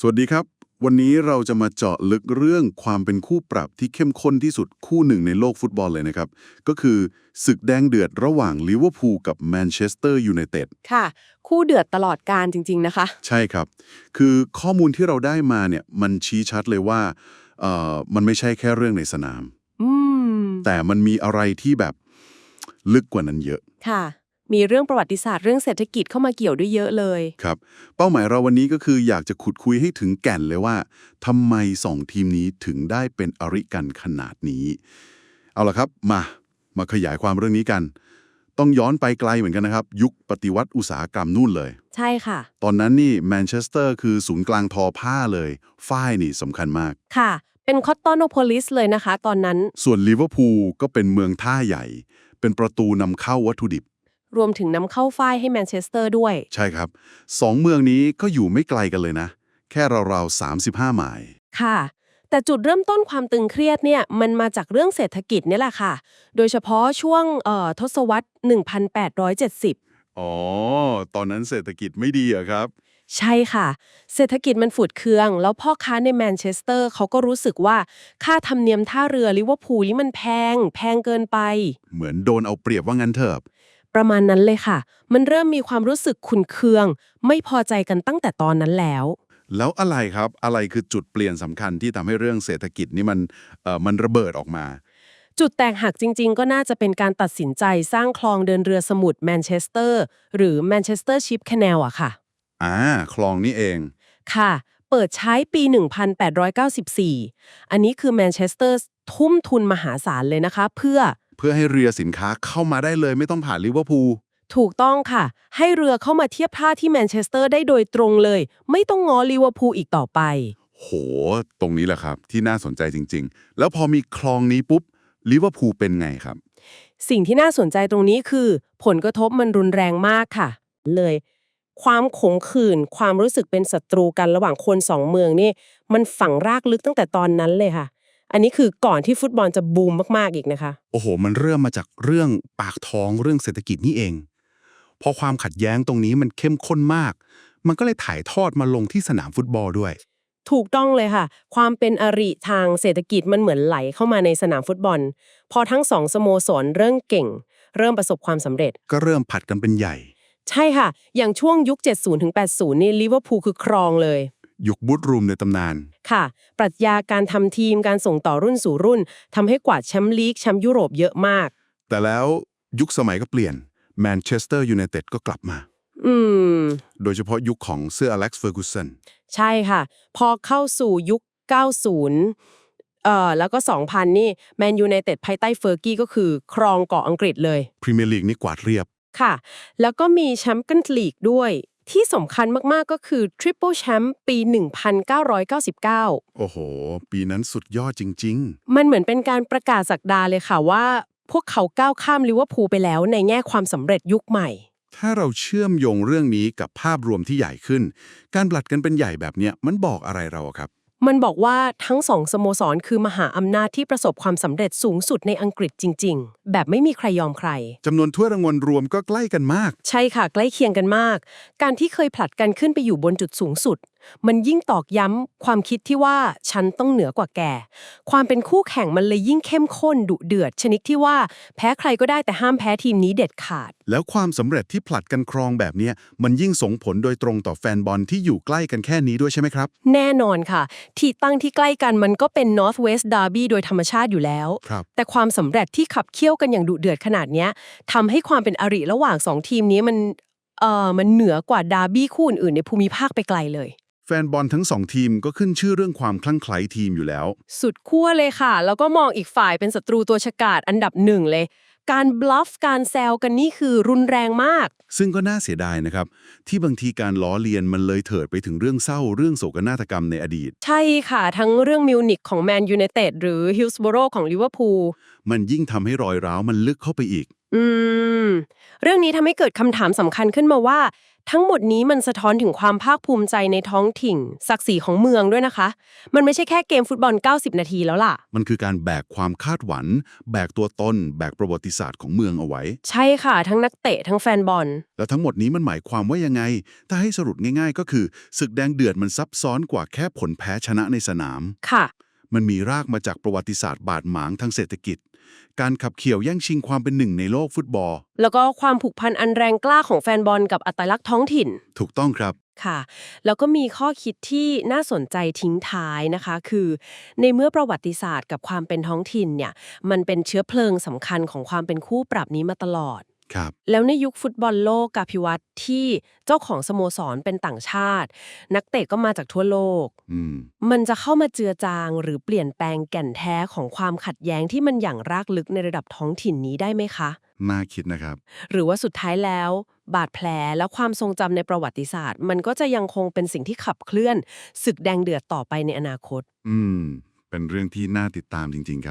สวัสดีครับ วันนี้เราจะมาเจาะลึกเรื่องความเป็นคู่ปรับที่เข้มข้นที่สุดคู่หนึ่งในโลกฟุตบอลเลยนะครับ ก็คือศึกแดงเดือดระหว่างลิเวอร์พูลกับแมนเชสเตอร์ยูไนเต็ดค่ะ คู่เดือดตลอดการจริง ๆ นะคะ ใช่ครับ คือข้อมูลที่เราได้มาเนี่ยมันชี้ชัดเลยว่าเอ่อมันไม่ใช่แค่เรื่องในสนาม อืม แต่มันมีอะไรที่แบบลึกกว่านั้นเยอะ ค่ะ มีเรื่องประวัติศาสตร์เรื่องเศรษฐกิจเข้ามาเกี่ยวด้วยเยอะเลย ครับ เป้าหมายเราวันนี้ก็คืออยากจะขุดคุยให้ถึงแก่นเลยว่าทำไมสองทีมนี้ถึงได้เป็นอริกันขนาดนี้ เอาละครับมา มาขยายความเรื่องนี้กัน ต้องย้อนไปไกลเหมือนกันนะครับ ยุคปฏิวัติอุตสาหกรรมนู่นเลย ใช่ค่ะ ตอนนั้นนี่แมนเชสเตอร์คือศูนย์กลางทอผ้าเลยฝ้ายนี่สำคัญมาก ค่ะ เป็นคอตตอนโ p โพลิสเลยนะคะ ตอนนั้น ส่วนลิเวอร์พูลก็เป็นเมืองท่าใหญ่ เป็นประตูนำเข้าวัตถุดิบ รวมถึงนำเข้าฝ้ายให้แมนเชสเตอร์ด้วย ใช่ครับสองเมืองนี้ก็อยู่ไม่ไกลกันเลยนะ แค่ราวๆ35ไมล์ ค่ะ แต่จุดเริ่มต้นความตึงเครียดเนี่ยมันมาจากเรื่องเศรษฐกิจเนี่ยแหละค่ะ โดยเฉพาะช่วงเอ่อทศวรรษ 1870 อ๋อ ตอนนั้นเศรษฐกิจไม่ดีอะครับ ใช่ค่ะ เศรษฐกิจมันฝืดเคือง แล้วพ่อค้าในแมนเชสเตอร์เขาก็รู้สึกว่าค่าธรรมเนียมท่าเรือลิเวอร์พูลนี่มันแพง แพงเกินไป เหมือนโดนเอาเปรียบว่างั้นเถอะ ประมาณนั้นเลยค่ะ มันเริ่มมีความรู้สึกขุนเคือง ไม่พอใจกันตั้งแต่ตอนนั้นแล้ว แล้วอะไรครับอะไรคือจุดเปลี่ยนสำคัญที่ทำให้เรื่องเศรษฐกิจนี่มันเอ่อมันระเบิดออกมา จุดแตกหักจริง ๆ ก็น่าจะเป็นการตัดสินใจสร้างคลองเดินเรือสมุทรแมนเชสเตอร์หรือแมนเชสเตอร์ชิพแค n นลอะค่ะ อ่าคลองนี่เอง ค่ะ เปิดใช้ปี 1894 อันนี้คือแมนเชสเตอร์ทุ่มทุนมหาศาลเลยนะคะ เพื่อ เพื่อให้เรือสินค้าเข้ามาได้เลยไม่ต้องผ่านลิเวอร์พูลถูกต้องค่ะ ให้เรือเข้ามาเทียบท่าที่แมนเชสเตอร์ได้โดยตรงเลย ไม่ต้องง้อลิเวอร์พูลอีกต่อไป โห ตรงนี้แหละครับ ที่น่าสนใจจริง ๆ แล้วพอมีคลองนี้ปุ๊บลิเวอร์พูลเป็นไงครับ สิ่งที่น่าสนใจตรงนี้คือ ผลกระทบมันรุนแรงมากค่ะ เลย ความขมขื่นความรู้สึกเป็นศัตรูกันระหว่างคนสองเมืองนี่ มันฝังรากลึกตั้งแต่ตอนนั้นเลยค่ะ อันนี้คือก่อนที่ฟุตบอลจะบูมมากๆอีกนะคะ โอ้โห มันเริ่มมาจากเรื่องปากท้องเรื่องเศรษฐกิจนี่เอง พอความขัดแย้งตรงนี้มันเข้มข้นมาก มันก็เลยถ่ายทอดมาลงที่สนามฟุตบอลด้วย ถูกต้องเลยค่ะ ความเป็นอริทางเศรษฐกิจมันเหมือนไหลเข้ามาในสนามฟุตบอล พอทั้งสองสโมสรเริ่มเก่ง เริ่มประสบความสำเร็จ ก็เริ่มผัดกันเป็นใหญ่ ใช่ค่ะ อย่างช่วงยุค 70-80ถึง80นี่ลิเวอร์พูลคือครองเลย ยุคบูธรูมในตำนาน ค่ะ ปรัชญาการทำทีมการส่งต่อรุ่นสู่รุ่นทำให้กวาดแชมป์ลีกแชมป์ยุโรปเยอะมาก แต่แล้วยุคสมัยก็เปลี่ยนแมนเชสเตอร์ยูไนเต็ดก็กลับมา อืม โดยเฉพาะยุคของเซอร์อเล็กซ์เฟอร์กูสันใช่ค่ะ พอเข้าสู่ยุค 90 เอ่อ แล้วก็ 2000 นี่แมนยูไนเต็ดภายใต้เฟอร์กี้ก็คือครองเกาะอังกฤษเลย พรีเมียร์ลีกนี่กวาดเรียบค่ะ แล้วก็มีแชมเปี้ยนส์ลีกด้วย ที่สำคัญมาก ๆ ก็คือทริปเปิลแชมป์ปี 1999 โอ้โห ปีนั้นสุดยอดจริง มันเหมือนเป็นการประกาศสักดาเลยค่ะว่า พวกเขาก้าวข้ามลิเวอร์พูลไปแล้วในแง่ความสำเร็จยุคใหม่ ๆ ถ้าเราเชื่อมโยงเรื่องนี้กับภาพรวมที่ใหญ่ขึ้น การบลัดกันเป็นใหญ่แบบเนี้ยมันบอกอะไรเราอะครับ มันบอกว่าทั้งสองสโมสรคือมหาอำนาจที่ประสบความสำเร็จสูงสุดในอังกฤษจริง ๆ แบบไม่มีใครยอมใคร จำนวนถ้วยรางวัลรวมก็ใกล้กันมาก ใช่ค่ะ ใกล้เคียงกันมาก การที่เคยผลัดกันขึ้นไปอยู่บนจุดสูงสุด มันยิ่งตอกย้ำความคิดที่ว่าฉันต้องเหนือกว่าแก ความเป็นคู่แข่งมันเลยยิ่งเข้มข้นดุเดือด ชนิดที่ว่าแพ้ใครก็ได้แต่ห้ามแพ้ทีมนี้เด็ดขาด แล้วความสำเร็จที่ผลัดกันครองแบบเนี้ยมันยิ่งส่งผลโดยตรงต่อแฟนบอลที่อยู่ใกล้กันแค่นี้ด้วยใช่ไหมครับ แน่นอนค่ะ ที่ตั้งที่ใกล้กันมันก็เป็น North West Derby โดยธรรมชาติอยู่แล้ว ครับ แต่ความสำเร็จที่ขับเคี่ยวกันอย่างดุเดือดขนาดเนี้ยทำให้ความเป็นอริระหว่างสองทีมนี้มันเอ่อมันเหนือกว่าดาร์บี้คู่อื่นๆในภูมิภาคไปไกลเลย แฟนบอลทั้งสองทีมก็ขึ้นชื่อเรื่องความคลั่งไคล้ทีมอยู่แล้ว สุดขั้วเลยค่ะ แล้วก็มองอีกฝ่ายเป็นศัตรูตัวฉกาจอันดับหนึ่งเลย การบลัฟการแซวกันนี่คือรุนแรงมาก ซึ่งก็น่าเสียดายนะครับ ที่บางทีการล้อเลียนมันเลยเถิดไปถึงเรื่องเศร้าเรื่องโศกนาฏกรรมในอดีต ใช่ค่ะ ทั้งเรื่องมิวนิกของแมนยูไนเต็ดหรือฮิลส์บโรของลิเวอร์พูลมันยิ่งทำให้รอยร้าวมันลึกเข้าไปอีก อืม เรื่องนี้ทำให้เกิดคำถามสำคัญขึ้นมาว่า ทั้งหมดนี้มันสะท้อนถึงความภาคภูมิใจในท้องถิ่น ศักดิ์ศรีของเมืองด้วยนะคะ มันไม่ใช่แค่เกมฟุตบอล 90 นาทีแล้วล่ะ มันคือการแบกความคาดหวัง แบกตัวตน แบกประวัติศาสตร์ของเมืองเอาไว้ ใช่ค่ะ ทั้งนักเตะทั้งแฟนบอล แล้วทั้งหมดนี้มันหมายความว่ายังไง ถ้าให้สรุปง่าย ๆ ก็คือศึกแดงเดือดมันซับซ้อนกว่าแค่ผลแพ้ชนะในสนาม ค่ะ มันมีรากมาจากประวัติศาสตร์บาดหมางทางเศรษฐกิจ การขับเขี่ยวแย่งชิงความเป็นหนึ่งในโลกฟุตบอล แล้วก็ความผูกพันอันแรงกล้าของแฟนบอลกับอัตลักษณ์ท้องถิ่น ถูกต้องครับ ค่ะ แล้วก็มีข้อคิดที่น่าสนใจทิ้งท้ายนะคะ คือ ในเมื่อประวัติศาสตร์กับความเป็นท้องถิ่นเนี่ย มันเป็นเชื้อเพลิงสำคัญของความเป็นคู่ปรับนี้มาตลอด ครับ แล้วในยุคฟุตบอลโลกกาพิวัตรที่เจ้าของสโมสรเป็นต่างชาติ นักเตะก็มาจากทั่วโลก อืม มันจะเข้ามาเจือจางหรือเปลี่ยนแปลงแก่นแท้ของความขัดแย้งที่มันอย่างรากลึกในระดับท้องถิ่นนี้ได้ไหมคะ น่าคิดนะครับ หรือว่าสุดท้ายแล้ว บาดแผลและความทรงจำในประวัติศาสตร์ มันก็จะยังคงเป็นสิ่งที่ขับเคลื่อนศึกแดงเดือดต่อไปในอนาคต อืม เป็นเรื่องที่น่าติดตามจริง ๆ ครับ